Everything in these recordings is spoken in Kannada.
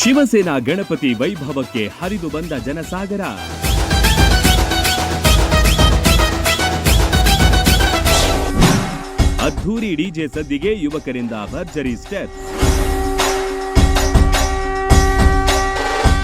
ಶಿವಸೇನಾ ಗಣಪತಿ ವೈಭವಕ್ಕೆ ಹರಿದು ಬಂದ ಜನಸಾಗರ. ಅದ್ಧೂರಿ ಡಿಜೆ ಸದ್ದಿಗೆ ಯುವಕರಿಂದ ಭರ್ಜರಿ ಸ್ಟೆಪ್.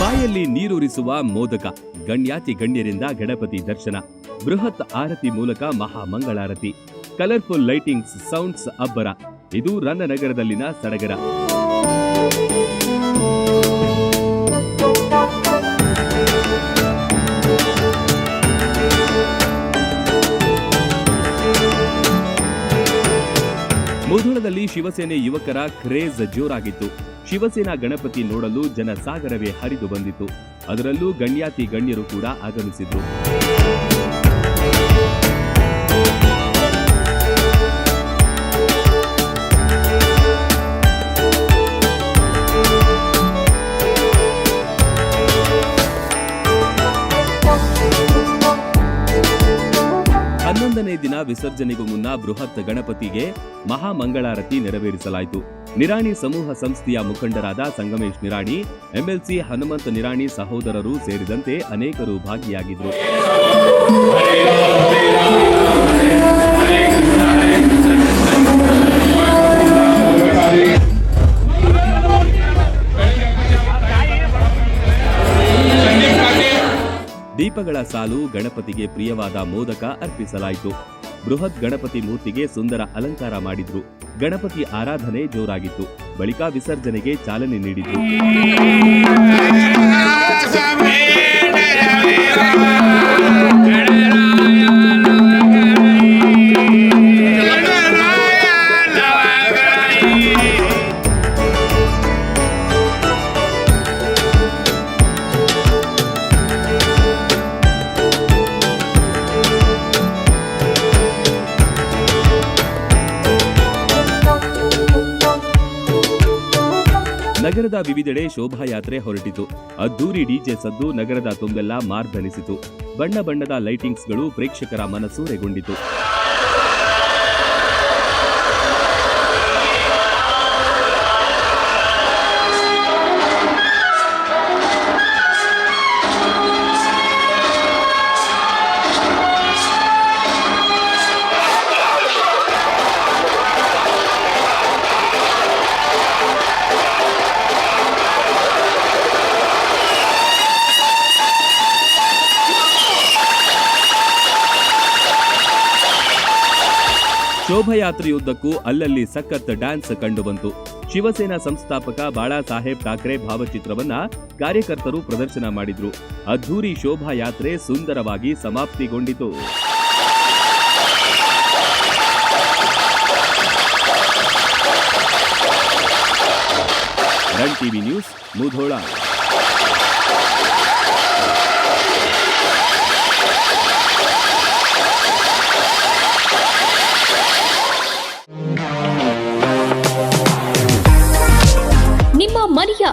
ಬಾಯಲ್ಲಿ ನೀರೂರಿಸುವ ಮೋದಕ, ಗಣ್ಯಾತಿ ಗಣ್ಯರಿಂದ ಗಣಪತಿ ದರ್ಶನ. ಬೃಹತ್ ಆರತಿ ಮೂಲಕ ಮಹಾ ಮಂಗಳಾರತಿ. ಕಲರ್ಫುಲ್ ಲೈಟಿಂಗ್ಸ್, ಸೌಂಡ್ಸ್ ಅಬ್ಬರ. ಇದು ರನ್ನನಗರದಲ್ಲಿನ ಸಡಗರ. ಮುಧೋಳದಲ್ಲಿ ಶಿವಸೇನೆ ಯುವಕರ ಕ್ರೇಜ್ ಜೋರಾಗಿತ್ತು. ಶಿವಸೇನಾ ಗಣಪತಿ ನೋಡಲು ಜನಸಾಗರವೇ ಹರಿದು ಬಂದಿತು ಅದರಲ್ಲೂ ಗಣ್ಯಾತಿ ಗಣ್ಯರು ಕೂಡ ಆಗಮಿಸಿದ್ರು. ದಿನ ವಿಸರ್ಜನೆಗೂ ಮುನ್ನ ಬೃಹತ್ ಗಣಪತಿಗೆ ಮಹಾಮಂಗಳಾರತಿ ನೆರವೇರಿಸಲಾಯಿತು. ನಿರಾಣಿ ಸಮೂಹ ಸಂಸ್ಥೆಯ ಮುಖಂಡರಾದ ಸಂಗಮೇಶ್ ನಿರಾಣಿ, ಎಂಎಲ್ಸಿ ಹನುಮಂತ ನಿರಾಣಿ ಸಹೋದರರು ಸೇರಿದಂತೆ ಅನೇಕರು ಭಾಗಿಯಾಗಿದ್ದರು. ಸಾಲು ಗಣಪತಿಗೆ ಪ್ರಿಯವಾದ ಮೋದಕ ಅರ್ಪಿಸಲಾಯಿತು. ಬೃಹತ್ ಗಣಪತಿ ಮೂರ್ತಿಗೆ ಸುಂದರ ಅಲಂಕಾರ ಮಾಡಿದ್ರು. ಗಣಪತಿ ಆರಾಧನೆ ಜೋರಾಗಿತ್ತು. ಬಳಿಕ ವಿಸರ್ಜನೆಗೆ ಚಾಲನೆ ನೀಡಿದ್ರು. ನಗರದ ವಿವಿಧೆಡೆ ಶೋಭಾಯಾತ್ರೆ ಹೊರಟಿತು. ಅದ್ದೂರಿ ಡಿಜೆ ಸದ್ದು ನಗರದ ತುಂಬೆಲ್ಲ ಮಾರ್ದನಿಸಿತು. ಬಣ್ಣ ಬಣ್ಣದ ಲೈಟಿಂಗ್ಸ್ಗಳು ಪ್ರೇಕ್ಷಕರ ಮನಸೂರೆಗೊಂಡಿತು ಶೋಭಾಯಾತ್ರೆಯುದ್ದಕ್ಕೂ ಅಲ್ಲಲ್ಲಿ ಸಖತ್ ಡ್ಯಾನ್ಸ್ ಕಂಡುಬಂತು. ಶಿವಸೇನಾ ಸಂಸ್ಥಾಪಕ ಬಾಳಾ ಸಾಹೇಬ್ ಠಾಕ್ರೆ ಭಾವಚಿತ್ರವನ್ನ ಕಾರ್ಯಕರ್ತರು ಪ್ರದರ್ಶನ ಮಾಡಿದ್ರು. ಅದ್ಧೂರಿ ಶೋಭಾಯಾತ್ರೆ ಸುಂದರವಾಗಿ ಸಮಾಪ್ತಿಗೊಂಡಿತು. TV news Mudhol.